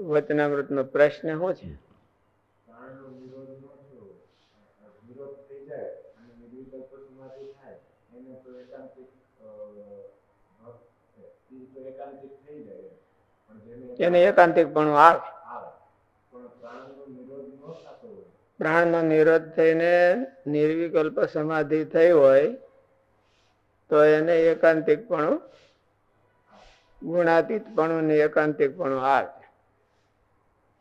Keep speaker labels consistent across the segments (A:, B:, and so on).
A: વચનામૃત નો પ્રશ્ન શું છે?
B: એને એકાંતિક પણ
A: આવે.
B: પ્રાણ નો
A: નિરોધ થઈને નિર્વિકલ્પ સમાધિ થઈ હોય, તો એને એકાંતિક પણ ગુણાતીત પણ એકાંતિક પણ આવે.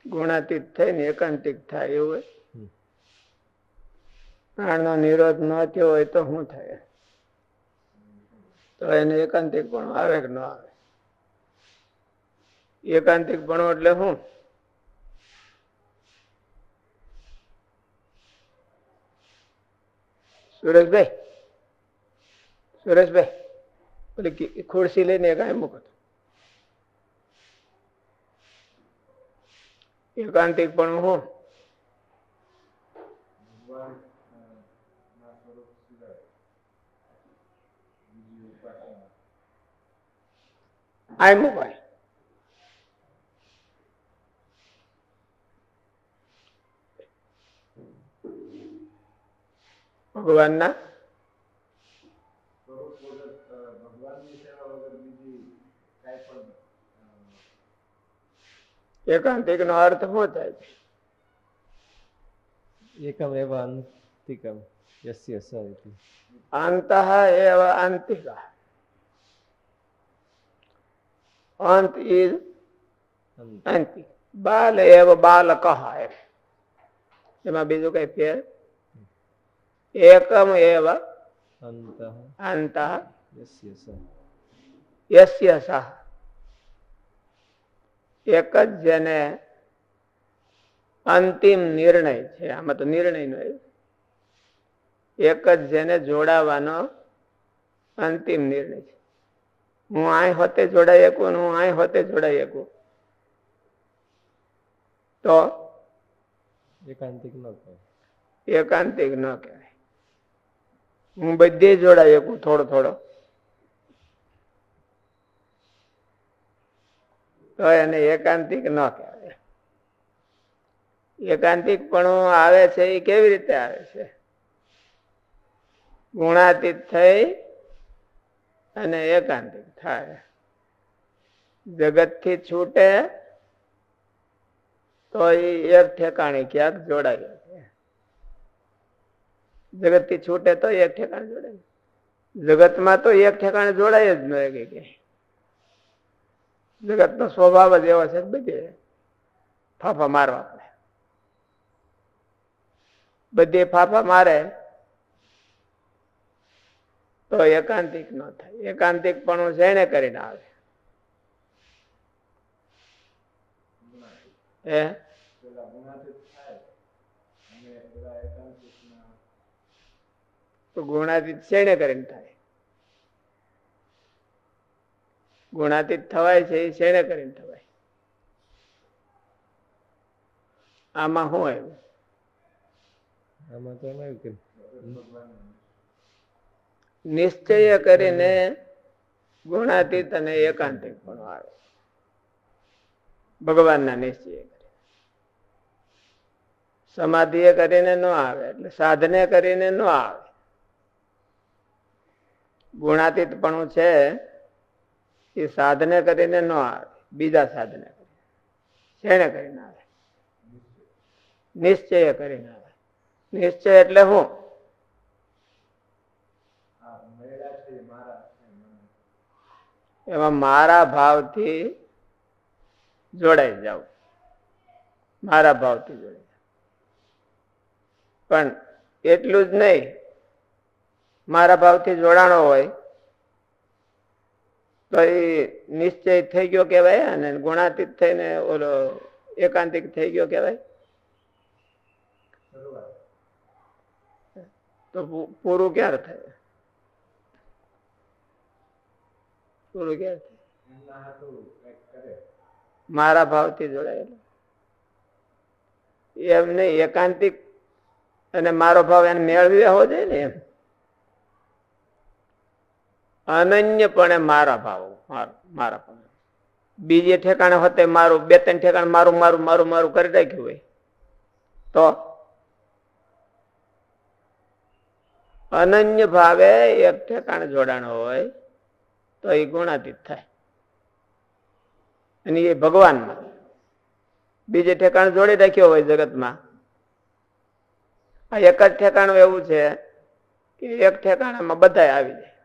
A: ગુણાતીત થઈને એકાંતિક થાય એવું હોય. પ્રાણનો નિરોધ ન થયો હોય તો શું થાય? તો એને એકાંતિક પણ આવે કે ન આવે? એકાંતિક પણ એટલે શું? સુરેશભાઈ સુરેશભાઈ પેલી ખુરશી લઈને કાંઈ મૂકો એકાંતિક પણ હું.
B: ભગવાન અ, ના સ્વરૂપ સિવાય બીજી ઉપાસના
A: આ મૂકાય ભગવાનના
B: સ્વરૂપ વગર અ, ભગવાનની સેવા વગર બીજી કાંઈ પણ અ,
A: એકાંતિક નો અર્થ શું થાય છે?
C: એકમ એવા અંતિકમ યસ્ય સ
A: અંતઃ એવ અંતિક અંત ઇઝ
C: અંત.
A: અંતિક બાલ એવ બાલ એમ. એમાં બીજું કઈ ફેર? એકમ એવ
C: અંત.
A: અંત
C: યસ્ય સ
A: યસ્ય સહ. એક જ જેને અંતિમ નિર્ણય છે. આમાં તો નિર્ણય નો એક જ જેને જોડાવાનો અંતિમ નિર્ણય છે. હું આ હોતે જોડાઈ શકું હું અહીં હોતે જોડાઈ શકું? તો
C: એકાંતિક ન કહેવાય.
A: એકાંતિક ન કહેવાય. હું બધે જોડાઈ શકું થોડો થોડો. તો એને એકાંતિક ન કહેવાય. એકાંતિક પણ આવે છે એ કેવી રીતે આવે છે? ગુણાતીત થઈ અને એકાંતિક થાય. જગતથી છૂટે તો એ એક ઠેકાણે ક્યાંક જોડાય છે જગતથી છૂટે તો એક ઠેકાણે જોડાય જગતમાં તો એક ઠેકાણે જોડાય જ નહીં કે કે જગત નો સ્વભાવ જ એવો છે કે બધે ફાફા મારવા પડે. બધે ફાફા મારે તો એકાંતિક ન થાય. એકાંતિક પણ જેને કરીને આવે. હે?
B: પેલા ગુણાતીત થાય અને પેલા એકાંતિકના
A: તો ગુણાતીત શેને કરીને થાય? ગુણાતીત થવાય છે એ શેને કરીને થવાય? આમાં શું આવ્યું?
C: આમાં તો એમ આવ્યું કે
A: નિશ્ચય કરીને ગુણાતીત અને એકાંતિક પણ આવે. ભગવાનના નિશ્ચય કરીને. સમાધિએ કરીને ન આવે એટલે સાધને કરીને ન આવે. ગુણાતીત પણ છે એ સાધને કરીને ન આવે, બીજા સાધને શેને કરીને આવે? નિશ્ચય કરીને આવે. નિશ્ચય એટલે
B: મને
A: એમાં મારા ભાવથી જોડાઈ જાવ મારા ભાવથી જોડાઈ પણ એટલું જ નહીં, મારા ભાવથી જોડાણો હોય તો એ નિશ્ચય થઈ ગયો કેવાય અને ગુણાતીત થઈને ઓલો એકાંતિક થઈ ગયો કેવાય તો પૂરું ક્યારે થાય? પૂરું ક્યારે થાય? મારા ભાવથી જોડાયેલો. એમ નહીં, એકાંતિક અને મારો ભાવ એને મેળવી હોવો જોઈએ ને એમ? અનન્યપણે મારા ભાવ, મારા પણ બીજે ઠેકાણે હોતે મારું, બે ત્રણ ઠેકાણે મારું મારું મારું મારું કરી રાખ્યું હોય. તો અનન્ય ભાવે એક ઠેકાણે જોડાણ હોય, તો એ ગુણાતીત થાય. અને એ ભગવાનમાં. બીજે ઠેકાણે જોડી રાખ્યો હોય જગતમાં. આ એક જ ઠેકાણું એવું છે કે એક ઠેકાણામાં બધા આવી જાય.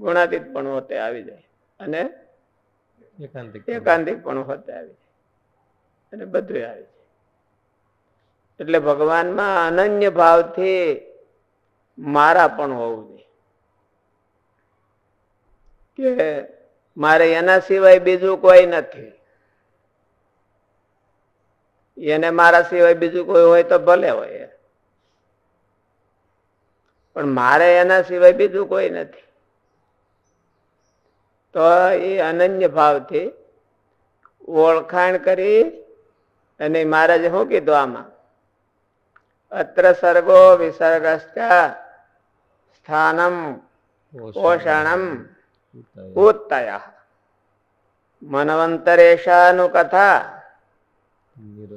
A: ગુણાતીત પણ હોતે આવી જાય. અને
C: એકાંતિક
A: પણ હોતે આવી જાય. અને બધું આવી જાય. એટલે ભગવાનમાં અનન્ય ભાવથી મારા પણ હોવું જોઈએ. કે મારે એના સિવાય બીજું કોઈ નથી. એને મારા સિવાય બીજું કોઈ હોય તો ભલે હોય પણ મારે એના સિવાય બીજું કોઈ નથી. તો એ અનન્ય ભાવથી ઓળખાણ કરી અને મહારાજે શું કીધું આમાં? અત્ર સર્ગો વિસર્ગશ્ચ સ્થાનમ પોષણમ. ઉત્તય. મનવંતરેશાનું કથા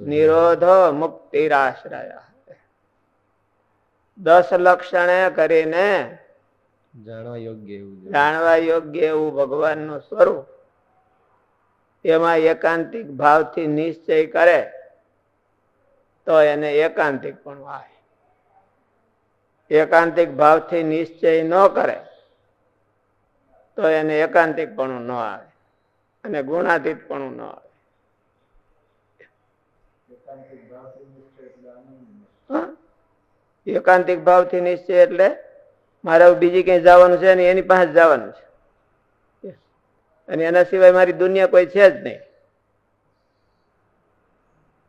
A: નિરોધો મુક્તિરાશ્રય. દસ લક્ષણે કરીને
C: જાણવા યોગ્ય એવું
A: જાણવા યોગ્ય એવું ભગવાનનું સ્વરૂપ. એમાં એકાંતિક ભાવથી નિશ્ચય કરે તો એને એકાંતિક પણ આવે એકાંતિક ભાવથી નિશ્ચય ન કરે તો એને એકાંતિક પણ ન આવે અને ગુણાતીત પણ ન આવે.
B: એકાંતિક ભાવથી નિશ્ચય એટલે
A: મારે બીજી ક્યાંય જવાનું છે ને એની પાસે જવાનું છે. અને એના સિવાય મારી દુનિયા કોઈ છે જ નહીં.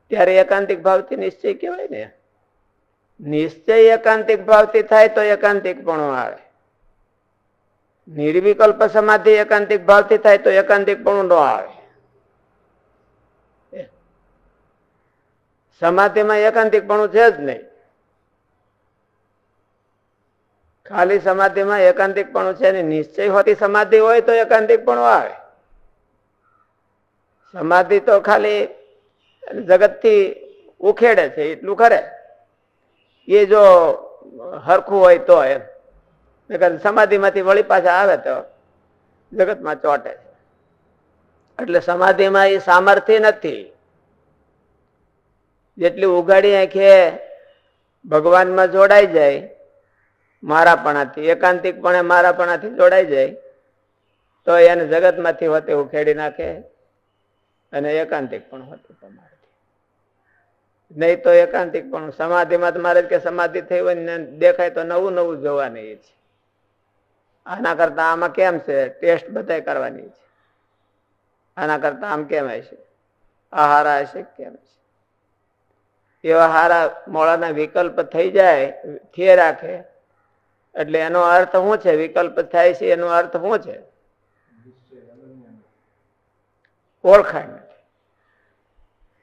A: ત્યારે એકાંતિક ભાવથી નિશ્ચય કહેવાય ને. નિશ્ચય એકાંતિક ભાવથી થાય તો એકાંતિક પણ આવે. નિર્વિકલ્પ સમાધિ એકાંતિક ભાવથી થાય તો એકાંતિક પણ ન આવે. સમાધિમાં એકાંતિક પણ છે જ નહીં. ખાલી સમાધિમાં એકાંતિક પણ છે ને નિશ્ચય હોતી સમાધિ હોય તો એકાંતિક પણ આવે. સમાધિ તો ખાલી જગતથી ઉખેડે છે, એટલું ખરે. એ જો હરખું હોય તો એમ. સમાધિમાંથી વળી પાછા આવે તો જગતમાં ચોટે છે. એટલે સમાધિમાં એ સામર્થ્ય નથી. જેટલી ઉગાડી આંખે ભગવાનમાં જોડાઈ જાય મારાપણાથી, એકાંતિકપણે મારાપણાથી જોડાઈ જાય, તો એને જગતમાંથી હોતે ઉખેડી નાખે અને એકાંતિક પણ હોતું તમારે નહીં તો એકાંતિક પણ સમાધિમાં તમારે કે સમાધિ થઈ હોય ને દેખાય તો નવું નવું જોવાની છે આના કરતા આમાં કેમ છે? ટેસ્ટ બધાય કરવાની છે. આના કરતા આમ કેમ હશે? આ હારા હશે કેમ છે એવા હારા મોળાના વિકલ્પ થઈ જાય, થયે રાખે એટલે એનો અર્થ શું છે? વિકલ્પ થાય છે એનો અર્થ શું છે? ઓળખાણ નથી.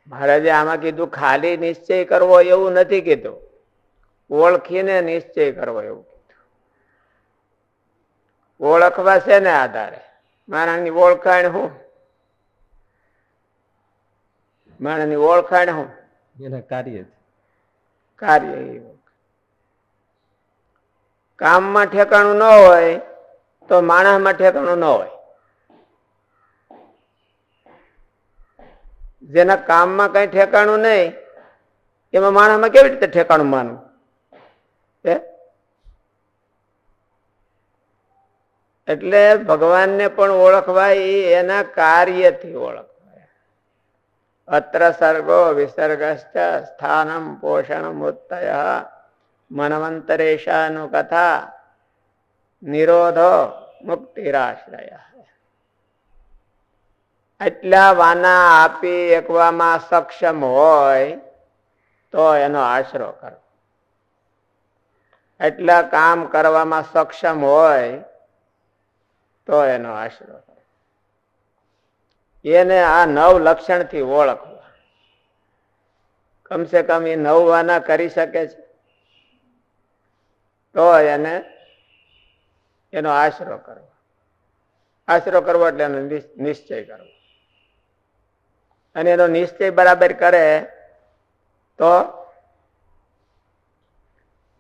A: મહારાજે આમાં કીધું ખાલી નિશ્ચય કરવો એવું નથી કીધું. ઓળખીને નિશ્ચય કરવો એવું કીધું. ઓળખવા છે ને આધારે? મારાની ઓળખાણ હું મારાની ઓળખાણ હું
C: એના કાર્ય
A: કાર્ય એવું કામમાં ઠેકાણું ન હોય, તો માણસમાં ઠેકાણું ન હોય. જેના કામમાં કઈ ઠેકાણું નહીં, એમાં માણસમાં કેવી રીતે ઠેકાણું માનવું? એટલે ભગવાનને પણ ઓળખવા એ એના કાર્યથી ઓળખવાય. અત્ર સર્ગો વિસર્ગશ્ચ સ્થાનમ પોષણમ ઉત્તય કથા નિરોધો મુક્તિરાશ્રય। એટલા વાના આપી એકવામાં સક્ષમ હોય તો એનો આશરો કરો। એટલા કામ કરવામાં સક્ષમ હોય તો એનો આશરો કરો। એને આ નવ લક્ષણથી ઓળખવા। કમસે કમ એ નવ વાના કરી શકે છે। તો એને, એનો આશરો કરવો. આશરો કરવો એટલે એનો નિશ્ચય કરવો. અને એનો નિશ્ચય બરાબર કરે તો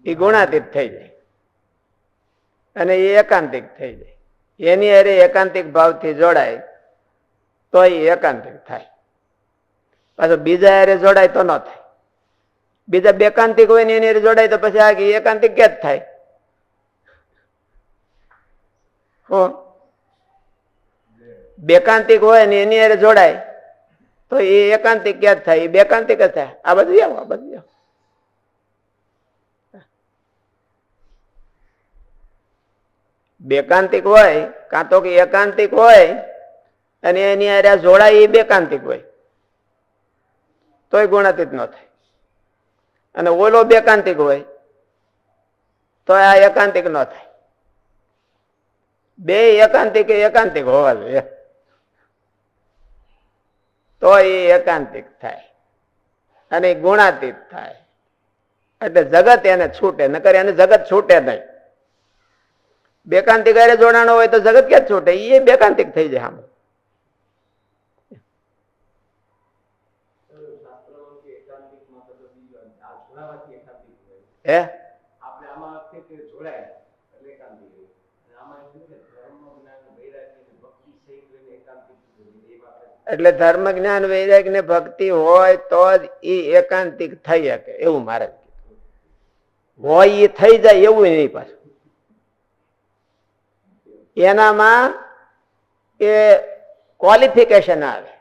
A: એ ગુણાતીત થઈ જાય. અને એ એકાંતિક થઈ જાય. એની અરે એકાંતિક ભાવથી જોડાય તો એ એકાંતિક થાય. પાછો બીજા અરે જોડાય તો ન થાય. બીજા બેકાંતિક હોય ને એની જોડાય તો પછી આ એકાંતિક કે જ થાય. હો? બેકાંતિક હોય ને એની અરે જોડાય, તો એ એકાંતિક ક્યાં થાય? એ બેકાંતિક જ થાય. આ બધું આવો આ બધું બેકાંતિક હોય, કાં તો કે એકાંતિક હોય, અને એની અરે જોડાય એ બેકાંતિક હોય. તોય ગુણાતીત ન થાય. અને ઓલો બેકાંતિક હોય, તો આ એકાંતિક ન થાય. બે એકાંતિક એકાંતિક હોવા જોઈએ. તો એ એકાંતિક થાય અને ગુણાતીત થાય. એટલે જગત એને છૂટે, નકર એને જગત છૂટે નહીં. બેકાંતિક હારે જોડાણો હોય તો જગત ક્યાં છૂટે? એ બેકાંતિક થઈ જાય આમ હે
C: આપણે આમાં છે કે જોડાય એટલે એકાંતિક હોય. અને આમાં એમ છે કે ધર્મ, જ્ઞાન, વૈરાગ્ય અને ભક્તિ સહિત રહીને એકાંતિક હોય. એ વાત જ.
A: એટલે ધર્મ જ્ઞાન વૈરાગ ને ભક્તિ હોય તો જ એ એકાંતિક થઈ શકે એવું મારે હોય એ થઈ જાય એવું નહીં પાછું. એનામાં એ ક્વોલિફિકેશન આવે.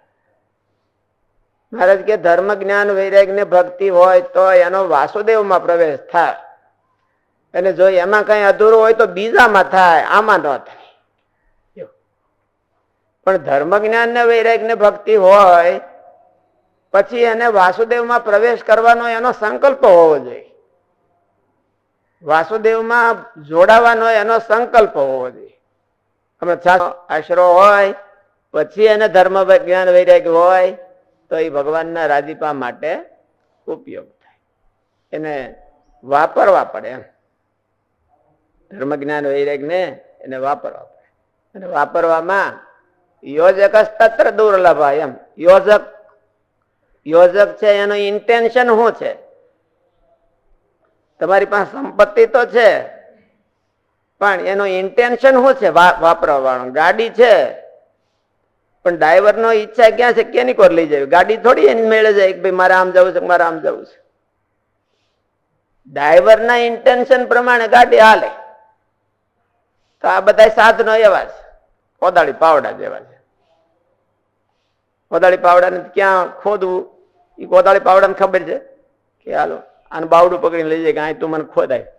A: મહારાજ કે ધર્મ જ્ઞાન વૈરાગ ને ભક્તિ હોય તો એનો વાસુદેવમાં પ્રવેશ થાય. અને જો એમાં કઈ અધૂરું હોય તો બીજામાં થાય, આમાં ન થાય. પણ ધર્મ જ્ઞાન ને વૈરાગ ને ભક્તિ હોય, પછી એને વાસુદેવમાં પ્રવેશ કરવાનો એનો સંકલ્પ હોવો જોઈએ. વાસુદેવમાં જોડાવાનો એનો સંકલ્પ હોવો જોઈએ. અમે આશરો હોય, પછી એને ધર્મ જ્ઞાન વૈરાગ હોય તો એ ભગવાનના રાજીપા માટે ઉપયોગ થાય. એને વાપરવા પડે એમ. ધર્મ જ્ઞાન વૈરાગ ને એને વાપરવા પડે. અને વાપરવામાં યોજક તત્ર દુર્લભ એમ. યોજક યોજક છે, એનું ઇન્ટેન્શન શું છે? તમારી પાસે સંપત્તિ તો છે, પણ એનું ઇન્ટેન્શન શું છે? વાપરવા વાળું ગાડી છે પણ ડ્રાઈવરનો ઈચ્છા ક્યાં છે? કેની કોર લઈ જાય ગાડી થોડી એની મેળે જાય કે ભાઈ મારે આમ જવું છે મારે આમ જવું છે? ડ્રાઈવરના ઇન્ટેન્શન પ્રમાણે ગાડી હાલે. તો આ બધા સાધનો એવા છે. કોદાળી પાવડા જેવા છે. કોદાળી પાવડાને ક્યાં ખોદવું? એ કોદાળી પાવડાને ખબર છે? કે હાલો, આને બાવડું પકડીને લઈ જાય કે અહીં તું મને ખોદાય.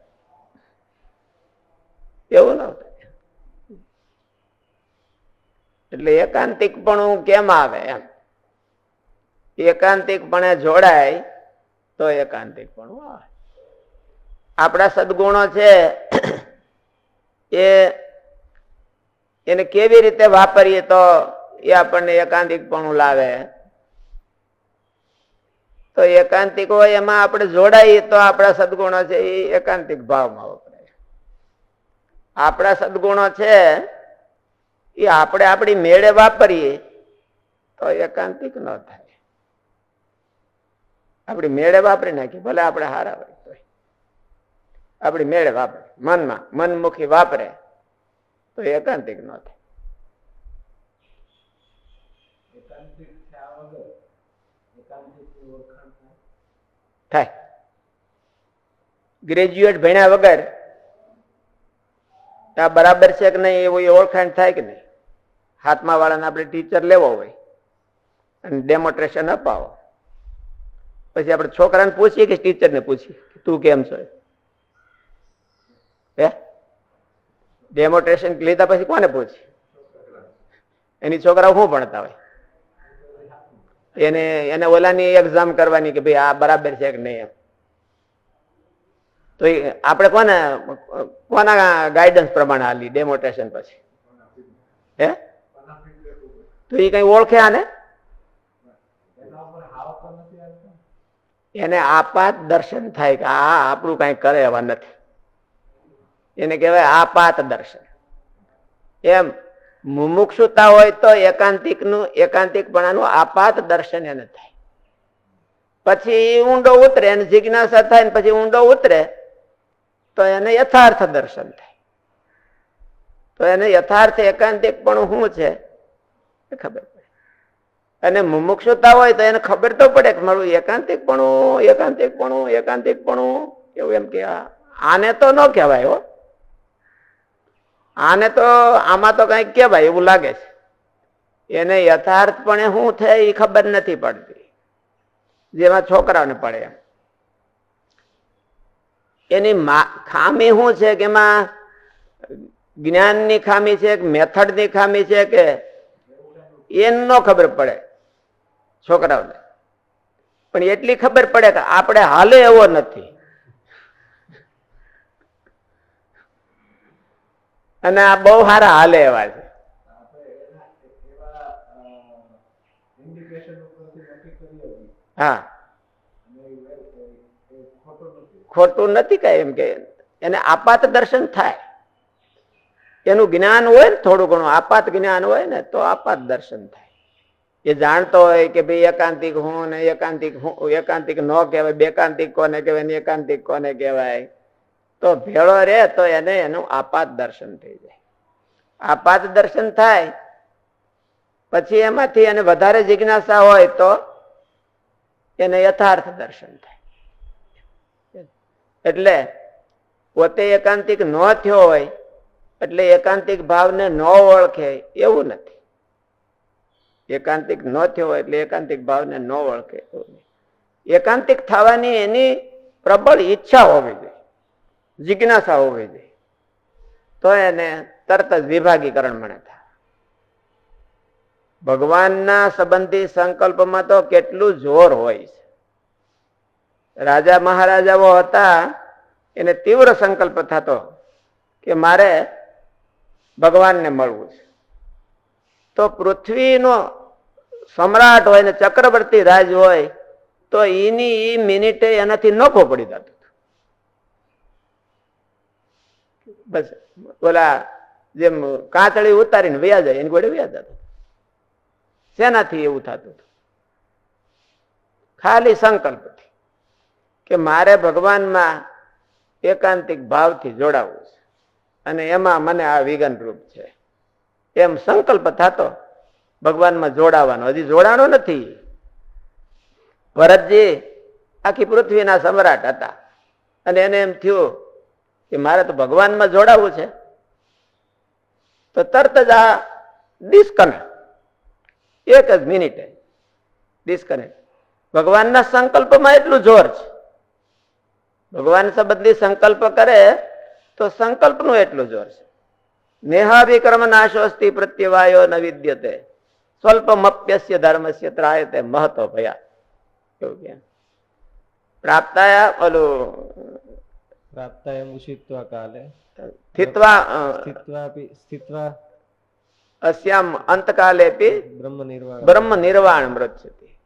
A: એવું ન થાય એટલે એકાંતિકપણું કેમ આવે એમ? એકાંતિકપણે જોડાય તો એકાંતિકપણું આવે. આપણા સદગુણો છે એને કેવી રીતે વાપરીએ તો એ આપણને એકાંતિકપણું લાવે? તો એકાંતિક હોય એમાં આપણે જોડાઈએ તો આપણા સદગુણો છે એ એકાંતિક ભાવમાં વપરાય. આપણા સદગુણો છે એ આપણે આપણી મેળે વાપરીએ તો એકાંતિક ન થાય. આપણી મેળે વાપરી નાખીએ ભલે આપણે હારા હોય તોય. આપણી મેળે વાપરે મનમાં મનમુખી વાપરે તો એકાંતિક ન થાય.
B: એકાંતિક થયા વગર એકાંતિકની ઓળખાણ થાય?
A: થાય. ગ્રેજ્યુએટ ભણ્યા વગર આ બરાબર છે કે નહીં એવું એ ઓળખાણ થાય કે નહીં? હાથમાં વાળાને આપણે ટીચર લેવો હોય અને ડેમોન્સ્ટ્રેશન અપાવો. પછી આપણે છોકરાને પૂછીએ કે ટીચરને પૂછીએ તું કેમ છો? હે? ડેમોન્સ્ટ્રેશન લીધા પછી કોને પૂછી એની છોકરાઓ શું ભણતા હોય? એને એને ઓલાની એક્ઝામ કરવાની કે ભાઈ આ બરાબર છે કે નહીં એમ. તો આપણે કોને, કોના ગાઈડન્સ પ્રમાણે હાલી ડેમોન્સ્ટ્રેશન પછી. હે? તો એ કઈ ઓળખે આને?
B: એના
A: એને આપાત દર્શન થાય કે આ આપણું કઈ કરે એવા નથી. એને કહેવાય આપાત દર્શન. એમ મુમુક્ષુતા હોય તો એકાંતિકનું એકાંતિકપણાનું આપાત દર્શન એને થાય. પછી ઊંડો ઉતરે અને જિજ્ઞાસા થાય ને પછી ઊંડો ઉતરે, તો એને યથાર્થ દર્શન થાય. તો એને યથાર્થ એકાંતિક પણ શું છે? ખબર પડે. અને મુમુક્ષુતા હોય તો એને ખબર તો પડે કે મારું એકાંતિક પણ એકાંતિક પણ એકાંતિક પણ એવું એમ કે આને તો ન કહેવાય હો. આને તો, આમાં તો કંઈક કહેવાય એવું લાગે છે. એને યથાર્થપણે શું થાય એ ખબર નથી પડતી. જેમાં છોકરાઓને પડે એમ. એની ખામી શું છે કે એમાં જ્ઞાનની ખામી છે કે મેથડની ખામી છે કે એને ન ખબર પડે. છોકરાઓને. પણ એટલી ખબર પડે કે આપણે હાલે એવો નથી. અને આ બહુ સારા હાલે એવા છે. હા.
B: એ એ- એ ખોટું નથી
A: કઈ એમ કે. એને આપાત દર્શન થાય. એનું જ્ઞાન હોય ને થોડું ઘણું આપાત જ્ઞાન હોય ને તો આપાત દર્શન થાય. એ જાણતો હોય કે ભાઈ એકાંતિક હું ને એકાંતિક હું, એકાંતિક ન કહેવાય, બેકાંતિક કોને કહેવાય ને એકાંતિક કોને કહેવાય. તો ભેળો રહે તો એને એનું આપાત દર્શન થઈ જાય. આપાત દર્શન થાય, પછી એમાંથી એને વધારે જિજ્ઞાસા હોય તો એને યથાર્થ દર્શન થાય. એટલે પોતે એકાંતિક ન થયો હોય એટલે એકાંતિક ભાવને ન ઓળખે એવું નથી. એકાંતિક ન થયો એટલે એકાંતિક ભાવને ન ઓળખે એવું એકાંતિક થવાની એની પ્રબળ ઈચ્છા હોવી જોઈએ, જિજ્ઞાસા હોવી જોઈએ. તો એને તરત જ વિભાગીકરણ મળે થાય. ભગવાનના સંબંધી સંકલ્પમાં તો કેટલું જોર હોય છે. રાજા મહારાજાઓ હતા, એને તીવ્ર સંકલ્પ થતો કે મારે ભગવાનને મળવું છે. તો પૃથ્વીનો સમ્રાટ હોય ને ચક્રવર્તી રાજ હોય, તો એની એ મિનિટે એનાથી નફો પડી જતો બસ, ઓલા જેમ કાંતળી ઉતારીને વ્યા જાય, એની ગોળે વ્યા જતો શેનાથી એવું થતું હતું? ખાલી સંકલ્પથી કે મારે ભગવાનમાં એકાંતિક ભાવથી જોડાવું છે. અને એમાં મને આ વિઘન રૂપ છે. એમ સંકલ્પ થતો, ભગવાનમાં જોડાવાનો. હજી જોડાણો નથી. ભરતજી આખી પૃથ્વીના સમ્રાટ હતા. અને એને એમ થયું કે મારે તો ભગવાનમાં જોડાવું છે. તો તરત જ આ ડિસ્કનેક્ટ એક જ મિનિટે ડિસ્કનેક્ટ ભગવાનના સંકલ્પમાં એટલું જોર છે. ભગવાન સંબંધી સંકલ્પ કરે તો સંકલ્પનું એટલું જોર છે. નેહાભિક્રમ નાશોસ્તી પ્રત્યવાયો ન વિદ્યતે. સ્વલ્પમપ્યસ્ય ધર્મસ્ય ત્રાયતે મહત્વ ભયા. કેવું કે. પ્રાપ્તાયા ઓલું
D: પ્રાપ્તાય મુષિત્વા કાલે.
A: સ્થિત્વા અ,
D: સ્થિત્વા
A: અસ્યામ અંતકાલેપી
D: બ્રહ્મ નિર્વાણ
A: બ્રહ્મ નિર્વાણ મૃત્યુતિ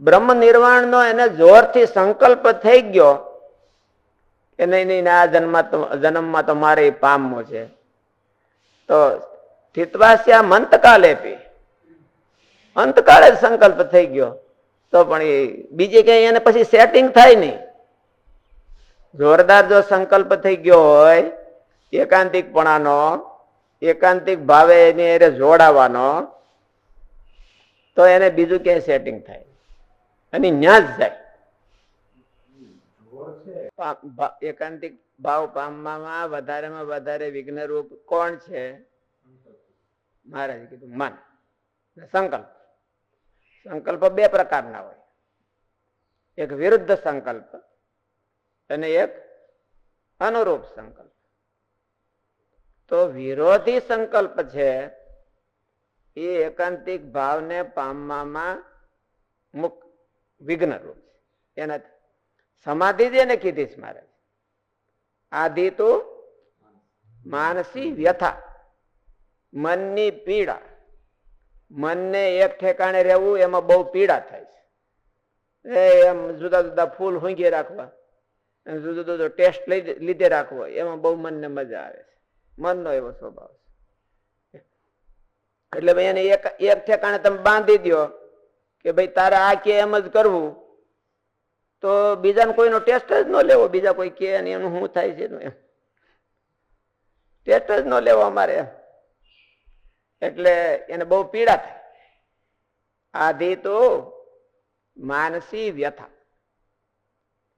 A: બ્રહ્મ નિર્વાણ નો એને જોરથી સંકલ્પ થઈ ગયો કે નહીં નહીં આ જન્મમાં જન્મમાં તો મારે પામવું છે. તો સ્થિતવાસ્યા મંતકાલે પી. અંતકાળે જ સંકલ્પ થઈ ગયો. તો પણ એ બીજે ક્યાંય એને પછી સેટિંગ થાય નહીં. જોરદાર જો સંકલ્પ થઈ ગયો હોય, એકાંતિકપણાનો, એકાંતિક ભાવે એની એને જોડાવાનો, તો એને બીજું ક્યાંય સેટિંગ થાય અને ન્યા જ જાય એકાંતિક ભાવ પામવામાં વધારેમાં વધારે વિઘ્નરૂપ કોણ છે? મહારાજ કીધું, મન. સંકલ્પ. સંકલ્પ બે પ્રકારના હોય. એક વિરુદ્ધ સંકલ્પ અને એક અનુરૂપ સંકલ્પ. તો વિરોધી સંકલ્પ છે એ એકાંતિક ભાવને પામવામાં મુક, વિઘ્નરૂપ છે. એનાથી સમાધિ જ એને કીધી છે મારે. આદિ તો માનસી વ્યથા, મનની પીડા. મનને એક ઠેકાણે રહેવું એમાં બહુ પીડા થાય છે. એ એમ જુદા જુદા ફૂલ હુંગી રાખવા, જુદો જુદો ટેસ્ટ લઈ લીધે રાખવો, એમાં બહુ મનને મજા આવે છે. મનનો એવો સ્વભાવ છે. એટલે ભાઈ એને એક એક ઠેકાણે તમે બાંધી દ્યો કે ભાઈ તારે આ કે એમ જ કરવું. તો બીજાને કોઈનો ટેસ્ટ જ ન લેવો. બીજા કોઈ કે એનું શું થાય છે ટેસ્ટ જ ન લેવો અમારે એટલે એને બહુ પીડા થાય. આધી તો માનસી વ્યથા.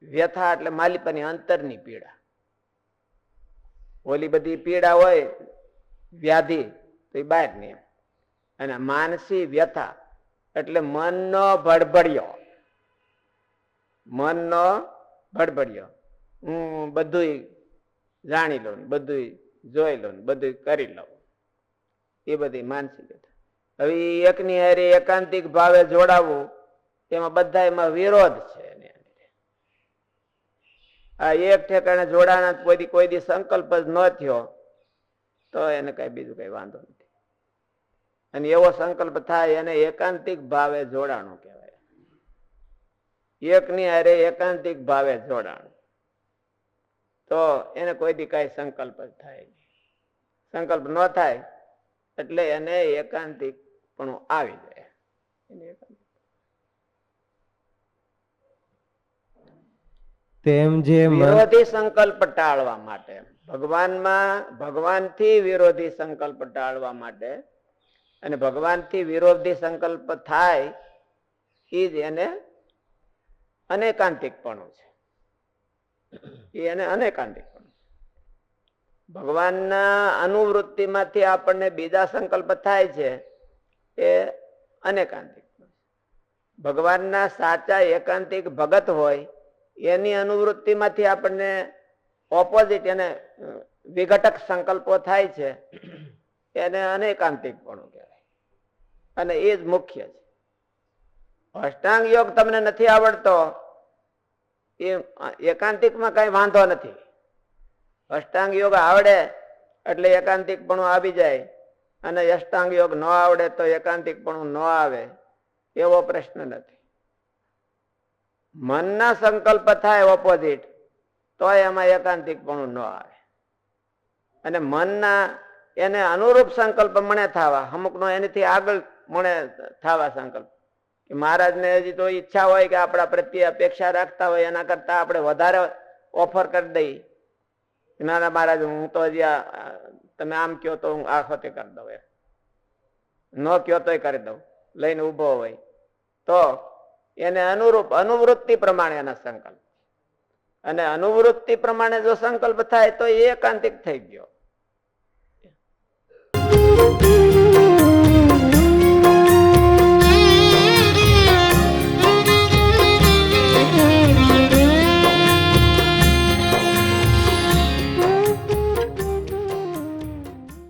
A: વ્યથા એટલે માલિપાની અંતરની પીડા. ઓલી બધી પીડા હોય, વ્યાધિ, તો એ બહારની અને માનસી વ્યથા એટલે મનનો ભડભડિયો. મનનો ભડભડિયો હું બધું જાણી લઉં ને બધું જોઈ લઉં ને બધું કરી લઉં. એ બધી માનસિક હવે એકની હારે એકાંતિક ભાવે જોડાવવું એમાં બધા એમાં વિરોધ છે આ એક ઠેકાણે જોડાણા કોઈ કોઈ દી સંકલ્પ જ ન થયો, તો એને કઈ બીજું કઈ વાંધો નથી. અને એવો સંકલ્પ થાય એને એકાંતિક ભાવે જોડાણું કહેવાય. એકની હારે એકાંતિક ભાવે જોડાણ. તો એને કોઈ દી કઈ સંકલ્પ જ થાય સંકલ્પ ન થાય એટલે એને એકાંતિક પણ આવી જાય.
D: તેમ જે
A: વિરોધી સંકલ્પ ટાળવા માટે ભગવાનમાં ભગવાનથી વિરોધી સંકલ્પ ટાળવા માટે અને ભગવાનથી વિરોધી સંકલ્પ થાય એ જ એને અનેકાંતિકપણું છે. એ એને અનેકાંતિકપણું છે. ભગવાનના અનુવૃત્તિમાંથી આપણને બીજા સંકલ્પ થાય છે એ અનેકાંતિક ભગવાનના સાચા એકાંતિક ભગત હોય, એની અનુવૃત્તિમાંથી આપણને ઓપોઝિટ એને વિઘટક સંકલ્પો થાય છે. એને અનેકાંતિકપણું કહેવાય. અને એ જ મુખ્ય છે. અષ્ટાંગ યોગ તમને નથી આવડતો, એ એકાંતિકમાં કઈ વાંધો નથી. અષ્ટાંગ યોગ આવડે એટલે એકાંતિકપણું આવી જાય, અને અષ્ટાંગ યોગ ન આવડે તો એકાંતિકપણું ન આવે, એવો પ્રશ્ન નથી. મનના સંકલ્પ થાય ઓપોઝિટ તો એમાં એકાંતિકપણું ન આવે. અને મનના એને અનુરૂપ સંકલ્પ મને થવા, અમુકનો એનાથી આગળ મને થવા સંકલ્પ. કે મહારાજને હજી તો ઈચ્છા હોય કે આપણા પ્રત્યે અપેક્ષા રાખતા હોય, એના કરતા આપણે વધારે ઓફર કરી દઈ ના ના, મહારાજ, હું તો હજી તમે આમ કયો તો હું આ વખતે કરી દઉં એમ. ન કયો તોય કરી દઉં, લઈને ઊભો હોય. તો એને અનુરૂપ, અનુવૃત્તિ પ્રમાણે એના સંકલ્પ. અને અનુવૃત્તિ પ્રમાણે જો સંકલ્પ થાય તો એ એકાંતિક થઈ ગયો.